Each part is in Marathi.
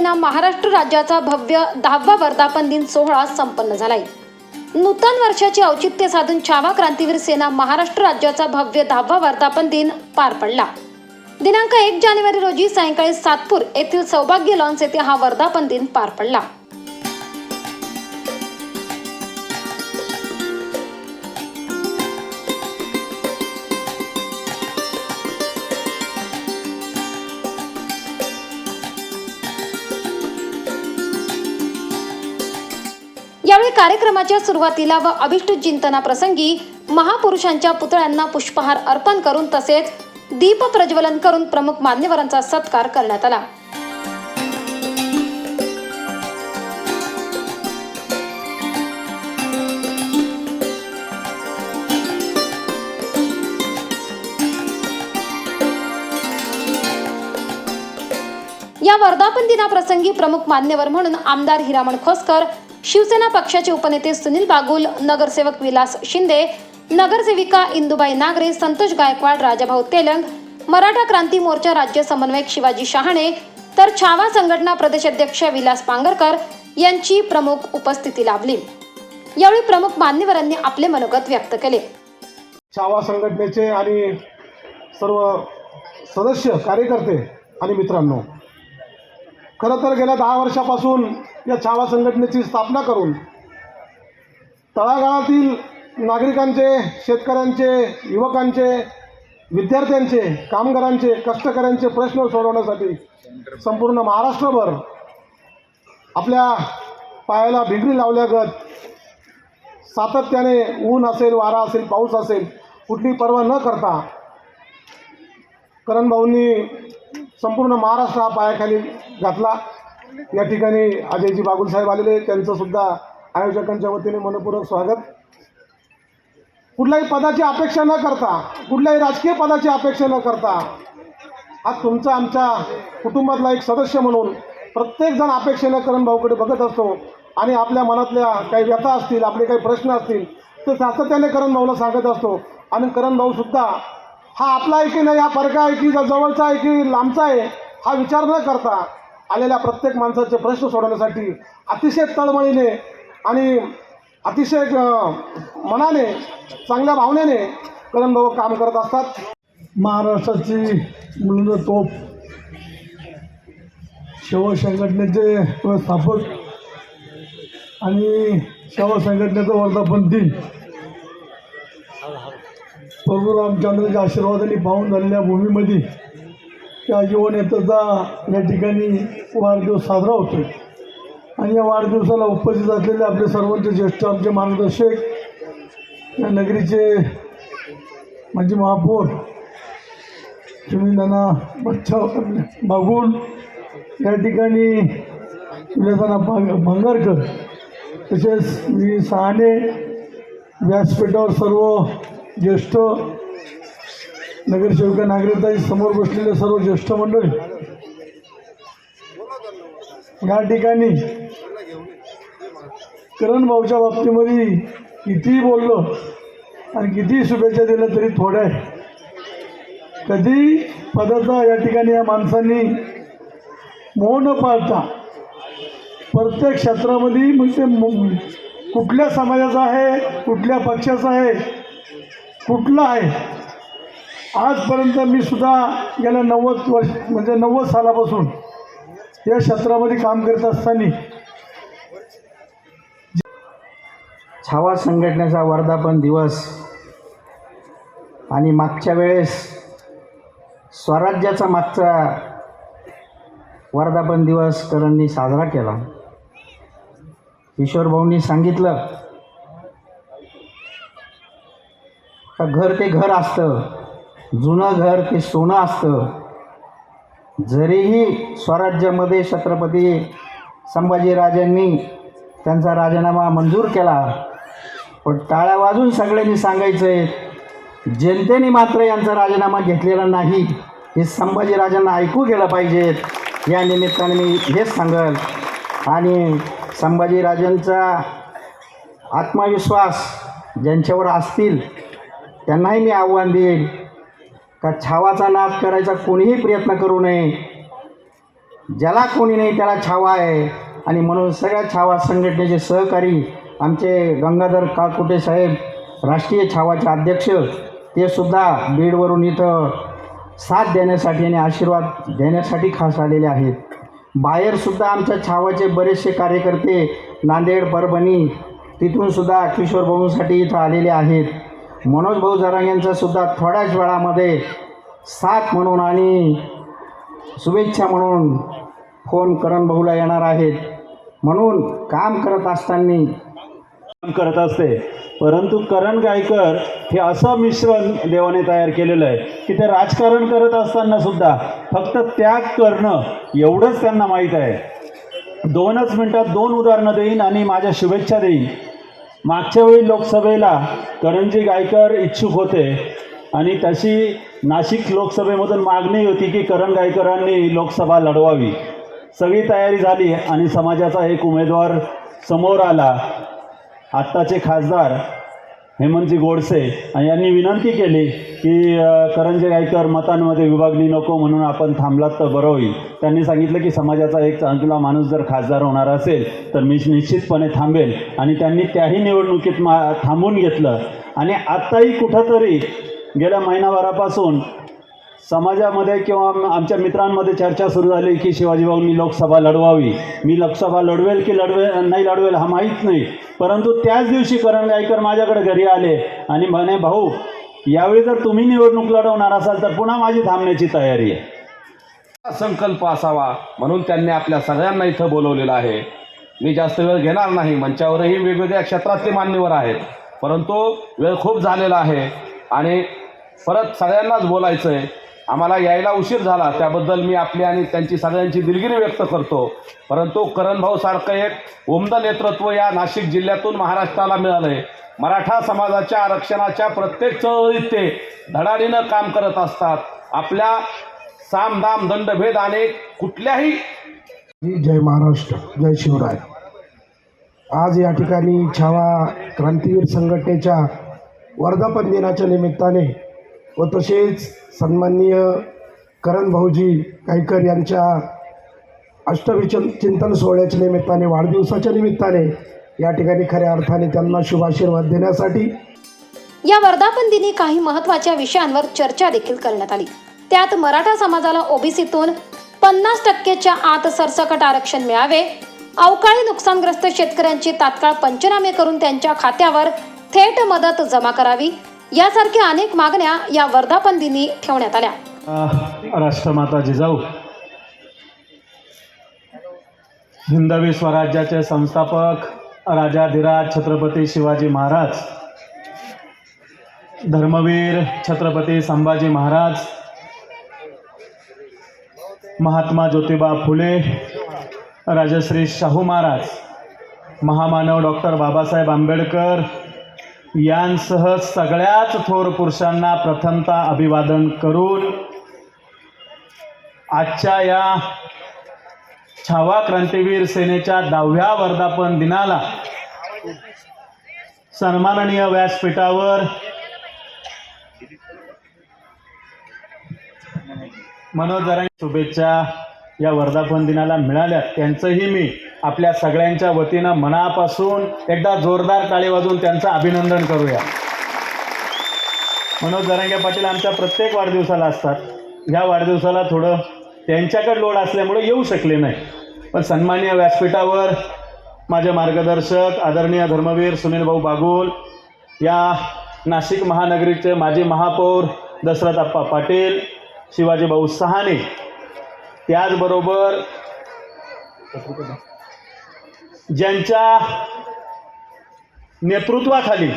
शिवसेना सेना महाराष्ट्र राज्याचा भव्य दहावा वर्धापन दिन सोहळा संपन्न झालाय. नूतन वर्षाचे औचित्य साधून छावा क्रांतीवीर सेना महाराष्ट्र राज्याचा भव्य दहावा वर्धापन दिन पार पडला. दिनांक एक जानेवारी रोजी सायंकाळी सातपूर येथील सौभाग्य लॉन्स येथे हा वर्धापन दिन पार पडला. यावेळी कार्यक्रमाच्या सुरुवातीला व अभिष्ट चिंतना प्रसंगी महापुरुषांच्या पुतळ्यांना पुष्पहार अर्पण करून तसेच दीप प्रज्वलन करून प्रमुख मान्यवरांचा सत्कार करण्यात आला. या वर्धापन दिनाप्रसंगी प्रमुख मान्यवर म्हणून आमदार हिरामण खोसकर शिवसेना पक्षाचे उपनेते सुनील बागुल नगरसेवक विलास शिंदे नगरसेविका इंदुबाई नागरे संतोष गायकवाड राजाभाऊ तेलंग मराठा क्रांती मोर्चा राज्य समन्वयक शिवाजी शहाणे तर छावा संघटना प्रदेशाध्यक्ष विलास पांगरकर यांची प्रमुख उपस्थिती लाभली. यावेळी प्रमुख मान्यवरांनी आपले मनोगत व्यक्त केले. छावा संघटनेचे आणि सर्व सदस्य कार्यकर्ते आणि मित्रांनो खरं तर गेल्या दहा वर्षापासून या छावा संघटनेची स्थापना करून तळागाळातील नागरिकांचे शेतकऱ्यांचे युवकांचे विद्यार्थ्यांचे कामगारांचे कष्टकऱ्यांचे प्रश्न सोडवण्यासाठी संपूर्ण महाराष्ट्रभर आपल्या पायाला भिंगरी लावल्यागत सातत्याने ऊन असेल वारा असेल पाऊस असेल कुठली पर्वा न करता करणभाऊंनी संपूर्ण महाराष्ट्र हा पायाखाली घातला. या ठिकाणी अजयजी बागुल साहेब आलेले त्यांचं सुद्धा आयोजकांच्या वतीने मनपूर्वक स्वागत. कुठल्याही पदाची अपेक्षा न करता कुठल्याही राजकीय पदाची अपेक्षा न करता हा तुमचा आमच्या कुटुंबातला एक सदस्य म्हणून प्रत्येकजण अपेक्षेनं करण भाऊकडे बघत असतो आणि आपल्या मनातल्या काही व्यथा असतील आपले काही प्रश्न असतील ते सातत्याने करण भाऊला सांगत असतो. आणि करण भाऊसुद्धा हा आपला आहे की नाही हा परका आहे की जवळचा आहे की लांबचा आहे हा विचार न करता आलेल्या प्रत्येक माणसाचे प्रश्न सोडवण्यासाठी अतिशय तळमळीने आणि अतिशय मनाने चांगल्या भावनेने करण भाऊ काम करत असतात. महाराष्ट्राची मुलं तोप शव संघटनेचे व्यवस्थापक आणि शव संघटनेचं वर्धापन दिन. प्रभू रामचंद्राच्या आशीर्वादाने पाहून झालेल्या भूमीमध्ये त्या जीवन या ठिकाणी वाढदिवस साजरा होतो आणि या वाढदिवसाला उपस्थित असलेले आपले सर्वांचे ज्येष्ठ आमचे मार्गदर्शक या नगरीचे माजी महापौर तुम्ही त्यांना बच्चा बागून या ठिकाणी विलासाना भांग भांगरकर तसेच मी सहाने व्यासपीठावर सर्व ज्येष्ठ नगरसेविका नागरिकताई समोर बसलेले सर्व ज्येष्ठ मंडळी या ठिकाणी करण भाऊच्या बाबतीमध्ये कितीही बोललो आणि कितीही शुभेच्छा दिल्या तरी थोड्या आहे कधी पदाचा या ठिकाणी या माणसांनी मोह न पाळता प्रत्येक क्षेत्रामध्ये म्हणजे कुठल्या समाजाचा आहे कुठल्या पक्षाचा आहे कुठला आहे आजपर्यंत मी सुद्धा गेल्या नव्वद वर्ष म्हणजे नव्वद सालापासून या क्षेत्रामध्ये काम करत असताना छावा संघटनेचा वर्धापन दिवस आणि मागच्या वेळेस स्वराज्याचा मागचा वर्धापन दिवस करणनी साजरा केला. किशोरभाऊंनी सांगितलं का घर ते घर असतं. जुनं घर ते सोनं असतं. जरीही स्वराज्यामध्ये छत्रपती संभाजीराजांनी त्यांचा राजीनामा मंजूर केला पण टाळ्या वाजून सगळ्यांनी सांगायचं आहे जनतेने मात्र यांचा राजीनामा घेतलेला नाही. हे संभाजीराजांना ऐकू गेलं पाहिजेत या निमित्ताने मी हेच सांगल. आणि संभाजीराजांचा आत्मविश्वास ज्यांच्यावर असतील त्यांनाही मी आव्हान देईल का छावाचा नाद करायचा कोणीही प्रयत्न करू नये. ज्याला कोणी नाही त्याला छावा आहे. आणि म्हणून सगळ्या छावा संघटनेचे सहकारी आमचे गंगाधर काकुटे साहेब राष्ट्रीय छावाचे अध्यक्ष ते सुद्धा बीडवरून इथं साथ देण्यासाठी आणि आशीर्वाद देण्यासाठी खास आलेले आहेत. बाहेरसुद्धा आमच्या छावाचे बरेचसे कार्यकर्ते नांदेड परभणी तिथूनसुद्धा किशोर इथं आलेले आहेत. मनोज भाऊ जरांग यांचा सुद्धा थोड्याच वेळामध्ये साथ म्हणून आणि शुभेच्छा म्हणून फोन करण भाऊला येणार आहेत. म्हणून काम करत असताना काम करत असते. परंतु करण गायकर हे असं मिश्रण देवाने तयार केलेलं आहे की ते राजकारण करत असताना सुद्धा फक्त त्याग करणं एवढंच त्यांना माहीत आहे. दोनच मिनटात दोन उदाहरणं देईन आणि माझ्या शुभेच्छा देईन. मागच्या वेळी लोकसभेला करणजी गायकर इच्छुक होते आणि तशी नाशिक लोकसभेमधून मागणी होती की करण गायकरांनी लोकसभा लढवावी. सगळी तयारी झाली आणि समाजाचा एक उमेदवार समोर आला. आत्ताचे खासदार हेमंतजी गोडसे आणि यांनी विनंती केली की करंजे गायकर मतांमध्ये विभागणी नको म्हणून आपण थांबलात तर बरं होईल. त्यांनी सांगितलं की समाजाचा एक चांगला माणूस जर खासदार होणार असेल तर मी निश्चितपणे थांबेल. आणि त्यांनी त्याही निवडणुकीत मा थांबून घेतलं. आणि आत्ताही कुठंतरी गेल्या महिनाभरापासून समाजामध्ये किंवा आमच्या मित्रांमध्ये चर्चा सुरू झाली की शिवाजीभाऊंनी लोकसभा लढवावी. मी लोकसभा लढवेल की लढवे नाही लढवेल हा माहीत नाही. परंतु त्याच दिवशी करण गायकर माझ्याकडे घरी आले आणि म्हणे भाऊ यावेळी जर तुम्ही निवडणूक लढवणार असाल तर पुन्हा माझी थांबण्याची तयारी आहे. संकल्प असावा म्हणून त्यांनी आपल्या सगळ्यांना इथं बोलवलेलं आहे. मी जास्त वेळ घेणार नाही मंचावरही वेगवेगळ्या क्षेत्रातले मान्यवर आहेत. परंतु वेळ खूप झालेला आहे आणि परत सगळ्यांनाच बोलायचं आहे आम्हाला यायला उशीर झाला. त्याबद्दल मी आपली आणि त्यांची सगळ्यांची दिलगिरी व्यक्त करतो. परंतु करणभाऊसारखं एक उमद नेतृत्व या नाशिक जिल्ह्यातून महाराष्ट्राला मिळालं आहे मराठा समाजाच्या आरक्षणाच्या प्रत्येक चळवळीत ते धडाडीनं काम करत असतात. आपल्या साम दाम दंडभेद आणि कुठल्याही जय महाराष्ट्र जय शिवराय. आज या ठिकाणी छावा क्रांतीवीर संघटनेच्या वर्धापन दिनाच्या निमित्ताने व तसेच सन्माननीय करण भाऊजी गायकर यांच्या अष्टविचन चिंतन सोहळ्याच्या निमित्ताने वाढदिवसाच्या निमित्ताने या ठिकाणी खऱ्या अर्थाने त्यांना शुभाशीर्वाद देण्यासाठी या वर्धापन दिनी काही महत्त्वाच्या विषयांवर चर्चा देखील करण्यात आली. त्यात मराठा समाजाला ओबीसीतून पन्नास टक्केच्या आत सरसकट आरक्षण मिळावे अवकाळी नुकसानग्रस्त शेतकऱ्यांचे तात्काळ पंचनामे करून त्यांच्या खात्यावर थेट मदत जमा करावी यासारख्या अनेक मागण्या या वर्धापन दिनी ठेवण्यात आल्या. राष्ट्रमाता जिजाऊ हिंदवी स्वराज्याचे संस्थापक राजाधिराज छत्रपती शिवाजी महाराज धर्मवीर छत्रपती संभाजी महाराज महात्मा ज्योतिबा फुले राजश्री शाहू महाराज महामानव डॉक्टर बाबासाहेब आंबेडकर यांसह सगळ्याच थोर पुरुषांना प्रथमता अभिवादन करून आजच्या या छावा क्रांतीवीर सेनेच्या दहाव्या वर्धापन दिनाला सन्माननीय व्यासपीठावर मनोज शुभेच्छा या वर्धापन दिनाला मिळाल्या त्यांचंही मी आपल्या सगळ्यांच्या वतीनं मनापासून एकदा जोरदार टाळी वाजवून त्यांचं अभिनंदन करूया. मनोज जरांगे पाटील आमच्या प्रत्येक वाढदिवसाला असतात. ह्या वाढदिवसाला थोडं त्यांच्याकडे लोड असल्यामुळे येऊ शकले नाही. पण सन्मान्य व्यासपीठावर माझे मार्गदर्शक आदरणीय धर्मवीर सुनील भाऊ बागुल या नाशिक महानगरीचे माजी महापौर दशरथ आप्पा पाटील शिवाजी भाऊ सहाने त्याचबरोबर ज्यांच्या नेतृत्वाखाली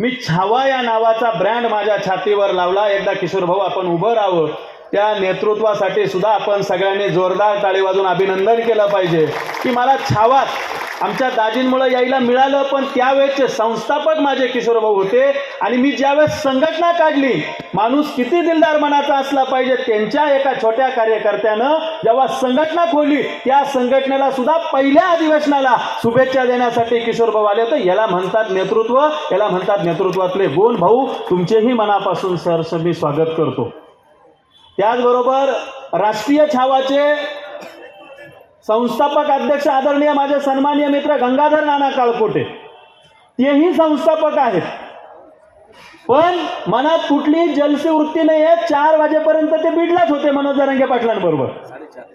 मी छावा या नावाचा ब्रँड माझ्या छातीवर लावला. एकदा किशोर भाऊ आपण उभं राहावं. त्या नेतृत्वासाठी सुद्धा आपण सगळ्यांनी जोरदार टाळी वाजून अभिनंदन केलं पाहिजे. की मला छावात आमच्या दाजींमुळं यायला मिळालं पण त्यावेळेचे संस्थापक माझे किशोरभाऊ होते आणि मी ज्यावेळेस संघटना काढली माणूस किती दिलदार मनाचा असला पाहिजे त्यांच्या एका छोट्या कार्यकर्त्यानं जेव्हा संघटना खोली त्या संघटनेला सुद्धा पहिल्या अधिवेशनाला शुभेच्छा देण्यासाठी किशोरभाऊ आले होते. याला म्हणतात नेतृत्व याला म्हणतात नेतृत्वातले गुण भाऊ. तुमचेही मनापासून सरस मी स्वागत करतो. त्याचबरोबर राष्ट्रीय छावाचे संस्थापक अध्यक्ष आदरणीय माझे सन्माननीय मित्र गंगाधर नाना काळकोटे. तेही संस्थापक आहेत. पण मनात कुठलीही जलसी वृत्ती नाही आहे चार वाजेपर्यंत ते बिडलाच होते मनोज जरंगे पाटलांबरोबर.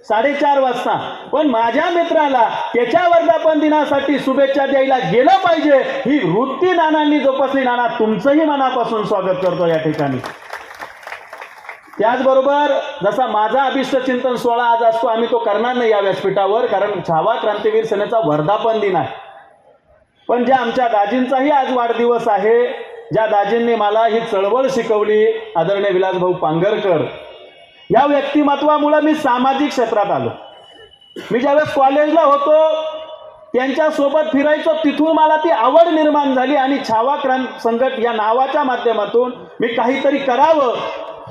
साडेचार वाजता. पण माझ्या मित्राला त्याच्या वर्धापन दिनासाठी शुभेच्छा द्यायला गेलं पाहिजे. ही वृत्ती नानांनी जोपासली. नाना तुमचंही मनापासून स्वागत करतो या ठिकाणी. त्याचबरोबर जसा माझा अभिष्ट चिंतन सोहळा आज असतो आम्ही तो करणार नाही या व्यासपीठावर कारण छावा क्रांतीवीर सेनेचा वर्धापन दिन आहे. पण ज्या आमच्या दाजींचाही आज वाढदिवस आहे ज्या दाजींनी मला ही चळवळ शिकवली आदरणीय विलासभाऊ पांगरकर या व्यक्तिमत्वामुळं मी सामाजिक क्षेत्रात आलो. मी ज्यावेळेस कॉलेजला होतो त्यांच्यासोबत फिरायचो तिथून मला ती आवड निर्माण झाली आणि छावा क्रांत संघट या नावाच्या माध्यमातून मी काहीतरी करावं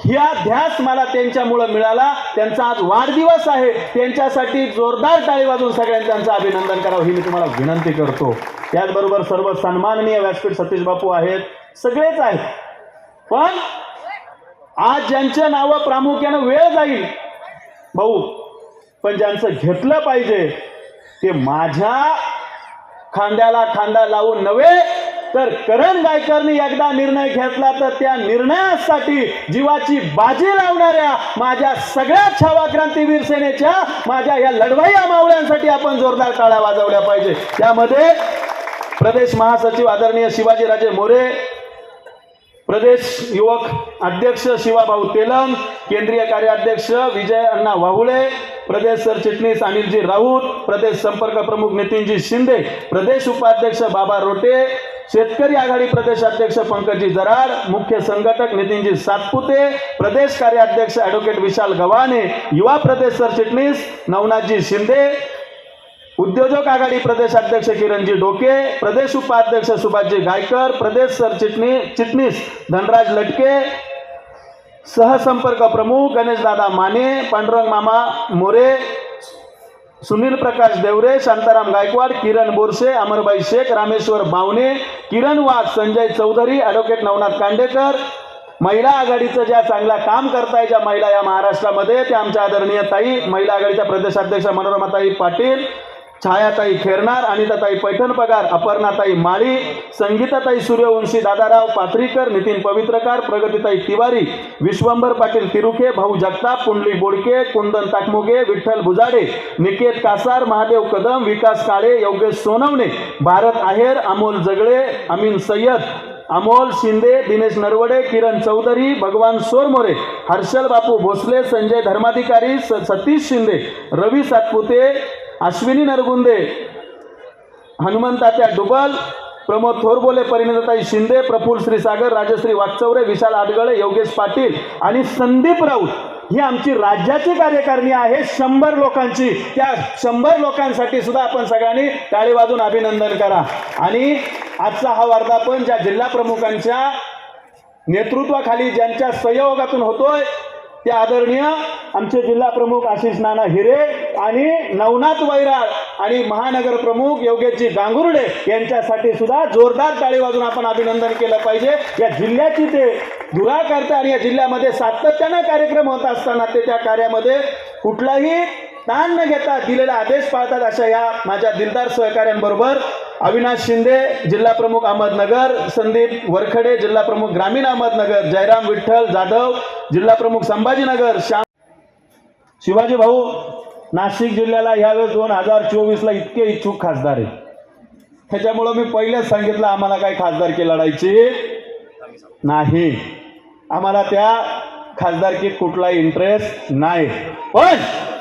ह्या ध्यास मला त्यांच्यामुळं मिळाला. त्यांचा आज वाढदिवस आहे. त्यांच्यासाठी जोरदार टाळी वाजून सगळ्यांनी त्यांचं अभिनंदन करावं. ही मी तुम्हाला विनंती करतो. त्याचबरोबर सर्व सन्माननीय व्यासपीठ सतीश बापू आहेत. सगळेच आहेत. पण आज ज्यांच्या नावं प्रामुख्यानं वेळ जाईल भाऊ पण ज्यांचं घेतलं पाहिजे ते माझ्या खांद्याला खांदा लावून नव्हे तर करण गायकरनी एकदा निर्णय घेतला तर त्या निर्णयासाठी जीवाची बाजी लावणाऱ्या माझ्या सगळ्या छावा क्रांतीवीर सेनेच्या माझ्या या लढवाया मावळ्यांसाठी आपण जोरदार टाळ्या वाजवल्या पाहिजे. त्यामध्ये प्रदेश महासचिव आदरणीय शिवाजीराजे मोरे प्रदेश युवक अध्यक्ष शिवाभाऊ तेलंग केंद्रीय कार्याध्यक्ष विजय अण्णा वाहुळे प्रदेश सरचिटणीस अनिलजी राऊत प्रदेश संपर्क प्रमुख नितीनजी शिंदे प्रदेश उपाध्यक्ष बाबा रोटे शेतकरी आघाडी प्रदेश अध्यक्ष पंकजी जराड मुख्य संघटक नितीनजी सातपुते प्रदेश कार्याध्यक्ष ॲडव्होकेट विशाल गव्हाणे युवा प्रदेश सरचिटणीस नवनाथजी शिंदे उद्योजक आघाडी प्रदेश अध्यक्ष किरणजी डोके प्रदेश उपाध्यक्ष सुभाषजी गायकर प्रदेश सरचिटणीस चिटणीस धनराज लटके सहसंपर्क प्रमुख गणेशदादा माने पांडुरंग मामा मोरे सुनील प्रकाश देवरे शांताराम गायकवाड किरण बोरसे अमरबाई शेख रामेश्वर बावणे किरण वाघ संजय चौधरी ॲडव्होकेट नवनाथ कांडेकर. महिला आघाडीचं ज्या चांगला काम करताय ज्या महिला या महाराष्ट्रामध्ये त्या आमच्या आदरणीय ताई महिला आघाडीच्या प्रदेशाध्यक्ष मनोरमाताई पाटील छायाताई खेरणार अनिताताई पैठण पगार अपर्णाताई माळी संगीताताई सूर्यवंशी दादाराव पात्रीकर नितीन पवित्रकार प्रगतीताई तिवारी विश्वंभर पाटील तिरुखे भाऊ जगताप पुंडली बोडके कुंदन ताकमोगे विठ्ठल भुजाडे निकेत कासार महादेव कदम विकास काळे योगेश सोनवणे भारत आहेर अमोल जगळे अमीन सय्यद अमोल शिंदे दिनेश नरवडे किरण चौधरी भगवान सोरमोरे हर्षल बापू भोसले संजय धर्माधिकारी स सतीश शिंदे रवी सातपुते अश्विनी नरगुंदे हनुमंतात्या डुबल प्रमोद थोरबोले परिणताई शिंदे प्रफुल श्रीसागर राजश्री वागचौरे विशाल आडगळे योगेश पाटील आणि संदीप राऊत ही आमची राज्याची कार्यकारिणी आहे. शंभर लोकांची त्या शंभर लोकांसाठी सुद्धा आपण सगळ्यांनी टाळी वाजून अभिनंदन करा. आणि आजचा हा वर्धापन ज्या जिल्हा प्रमुखांच्या नेतृत्वाखाली ज्यांच्या सहयोगातून होतोय ते आदरणीय आमचे जिल्हा प्रमुख आशिष नाना हिरे आणि नवनाथ वैराळ आणि महानगर प्रमुख योगेशजी गांगुर्डे यांच्यासाठी सुद्धा जोरदार टाळी वाजून आपण अभिनंदन केलं पाहिजे. या जिल्ह्याची ते धुरा करते आणि या जिल्ह्यामध्ये सातत्यानं कार्यक्रम होत असताना ते त्या कार्यामध्ये कुठलाही ताण न घेता दिलेला आदेश पाळतात अशा या माझ्या दिलदार सहकाऱ्यांबरोबर अविनाश शिंदे जिल्हा प्रमुख अहमदनगर संदीप वरखडे जिल्हा प्रमुख ग्रामीण अहमदनगर जयराम विठ्ठल जाधव जिल्हा प्रमुख संभाजीनगर श्याम शिवाजी भाऊ नाशिक जिल्ह्याला यावेळेस दोन हजार चोवीसला इतके इच्छुक खासदार आहेत. त्याच्यामुळं मी पहिलेच सांगितलं आम्हाला काही खासदारकी लढायची नाही. आम्हाला त्या खासदारकीत कुठला इंटरेस्ट नाही. पण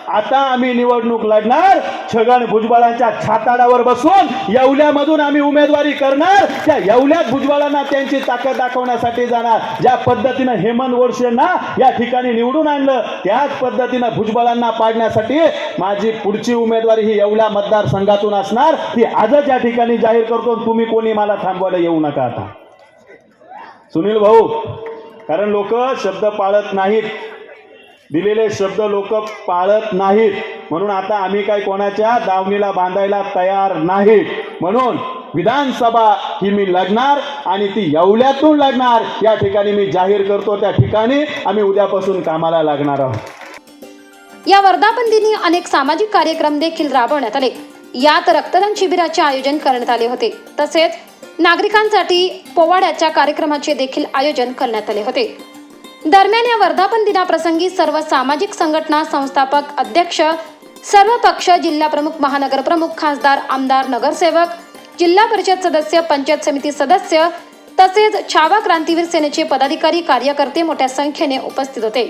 आता आम्ही निवडणूक लढणार. छगन भुजबळांच्या छाताडावर बसून येवल्यामधून आम्ही उमेदवारी करणार. त्या येवल्यात भुजबळांना त्यांची ताकद दाखवण्यासाठी जाणार. ज्या पद्धतीनं हेमंत गोडसेंना या ठिकाणी निवडून आणलं त्याच पद्धतीनं भुजबळांना पाडण्यासाठी माझी पुढची उमेदवारी ही येवल्या मतदारसंघातून असणार. ती आजच या ठिकाणी जाहीर करतो तुम्ही कोणी मला थांबवायला येऊ नका आता. सुनील भाऊ कारण लोक शब्द पाळत नाहीत. दिलेले शब्द लोक पाळत नाहीत. म्हणून आता आम्ही काय कोणाच्या दावणीला बांधायला तयार नाही म्हणून विधानसभा ही मी लढणार आणि ती येवल्यातून लढणार. या ठिकाणी मी जाहीर करतो त्या ठिकाणी आम्ही उद्यापासून कामाला लागणार आहोत. या वर्धापन दिनी अनेक सामाजिक कार्यक्रम देखील राबवण्यात आले. यात रक्तदान शिबिराचे आयोजन करण्यात आले होते. तसेच नागरिकांसाठी पोवाड्याच्या कार्यक्रमाचे देखील आयोजन करण्यात आले होते. दरम्यान या वर्धापन दिनाप्रसंगी सर्व सामाजिक संघटना संस्थापक अध्यक्ष सर्व पक्ष जिल्हा प्रमुख महानगर प्रमुख खासदार आमदार नगरसेवक जिल्हा परिषद सदस्य पंचायत समिती सदस्य तसेच छावा क्रांतीवीर सेनेचे पदाधिकारी कार्यकर्ते मोठ्या संख्येने उपस्थित होते.